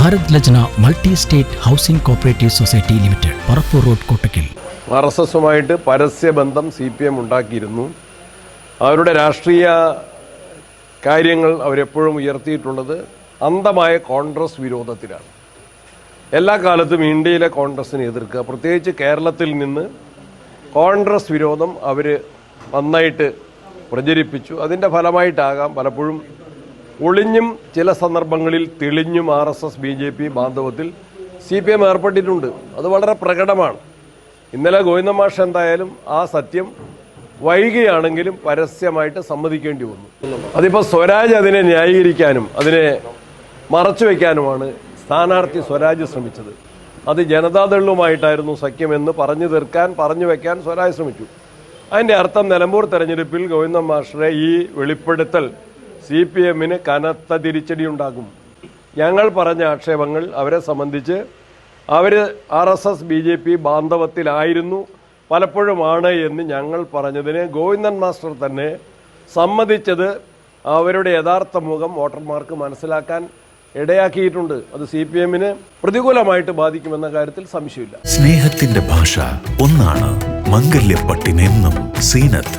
Bharat Lajna multi state housing cooperative society limited Parappur road Kottakkal. R S എസുമായിട്ട് പരസ്യബന്ധം C P M ഉണ്ടാക്കിയിരുന്നു. അവരുടെ രാഷ്ട്രീയ കാര്യങ്ങൾ അവരെപ്പോഴും ഉയർത്തിയിട്ടുള്ളത് അന്ധമായ കോൺഗ്രസ് വിരോധത്തിലാണ്. എല്ലാ കാലത്തും ഇന്ത്യയിലെ കോൺഗ്രസിനെ എതിർക്കുക. പ്രത്യേകിച്ച് കേരളത്തിൽ നിന്ന് കോൺഗ്രസ് വിരോധം അവർ നന്നായിട്ട് പ്രചരിപ്പിച്ചു. അതിന്റെ ഫലമായിട്ടാകാം പലപ്പോഴും ഒളിഞ്ഞും ചില സന്ദർഭങ്ങളിൽ തെളിഞ്ഞും R S S B J P ബാന്ധവത്തിൽ C P M ഏർപ്പെട്ടിട്ടുണ്ട്. അത് വളരെ പ്രകടമാണ്. ഇന്നലെ ഗോവിന്ദ മാഷ് എന്തായാലും ആ സത്യം വൈകിയാണെങ്കിലും പരസ്യമായിട്ട് സമ്മതിക്കേണ്ടി വന്നു. അതിപ്പോൾ സ്വരാജ് അതിനെ ന്യായീകരിക്കാനും അതിനെ മറച്ചു വയ്ക്കാനുമാണ് സ്ഥാനാർത്ഥി സ്വരാജ് ശ്രമിച്ചത്. അത് ജനതാദളുമായിട്ടായിരുന്നു സഖ്യമെന്ന് പറഞ്ഞു തീർക്കാൻ പറഞ്ഞു വയ്ക്കാൻ സ്വരാജ് ശ്രമിച്ചു. അതിന്റെ അർത്ഥം നിലമ്പൂർ തെരഞ്ഞെടുപ്പിൽ ഗോവിന്ദ മാഷറെ ഈ വെളിപ്പെടുത്തൽ സി പി എമ്മിന് കനത്ത തിരിച്ചടി ഉണ്ടാകും ഞങ്ങൾ പറഞ്ഞ ആക്ഷേപങ്ങൾ അവരെ സംബന്ധിച്ച് അവർ R S S B J P ബാന്ധവത്തിലായിരുന്നു. പലപ്പോഴുമാണ് എന്ന് ഞങ്ങൾ പറഞ്ഞതിന് ഗോവിന്ദൻ മാസ്റ്റർ തന്നെ സമ്മതിച്ചത് അവരുടെ യഥാർത്ഥ മുഖം വോട്ടർമാർക്ക് മനസ്സിലാക്കാൻ ഇടയാക്കിയിട്ടുണ്ട്. അത് സി പി എമ്മിന് പ്രതികൂലമായിട്ട് ബാധിക്കുമെന്ന കാര്യത്തിൽ സംശയമില്ല. സ്നേഹത്തിന്റെ ഭാഷ ഒന്നാണ് മംഗല്യപ്പട്ടിനെന്നും Zeenath.